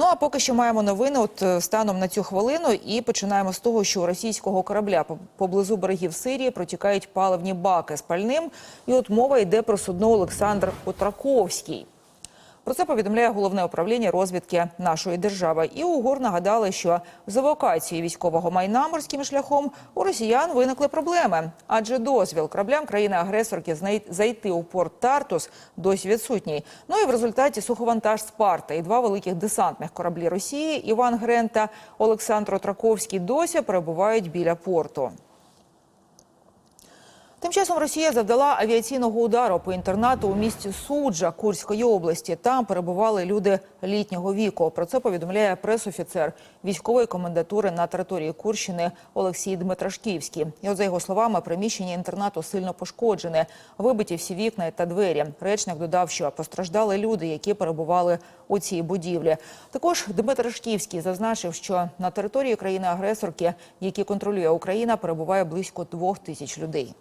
Ну а поки що маємо новини от е, станом на цю хвилину, і починаємо з того, що у російського корабля поблизу берегів Сирії протікають паливні баки з пальним. І от мова йде про судно Олександр Отраковський. Про це повідомляє головне управління розвідки нашої держави. І у ГУР нагадали, що з евакуацією військового майна морським шляхом у росіян виникли проблеми, адже дозвіл кораблям країни-агресорки зайти у порт Тартус досі відсутній. Ну і в результаті суховантаж Спарта і два великих десантних кораблі Росії Іван Грен та Олександр Отраковський досі перебувають біля порту. Тим часом Росія завдала авіаційного удару по інтернату у місті Суджа Курської області. Там перебували люди літнього віку. Про це повідомляє пресофіцер військової комендатури на території Курщини Олексій Дмитрашківський. І от за його словами, приміщення інтернату сильно пошкоджене, вибиті всі вікна та двері. Речник додав, що постраждали люди, які перебували у цій будівлі. Також Дмитрашківський зазначив, що на території країни-агресорки, які контролює Україна, перебуває близько двох тисяч людей.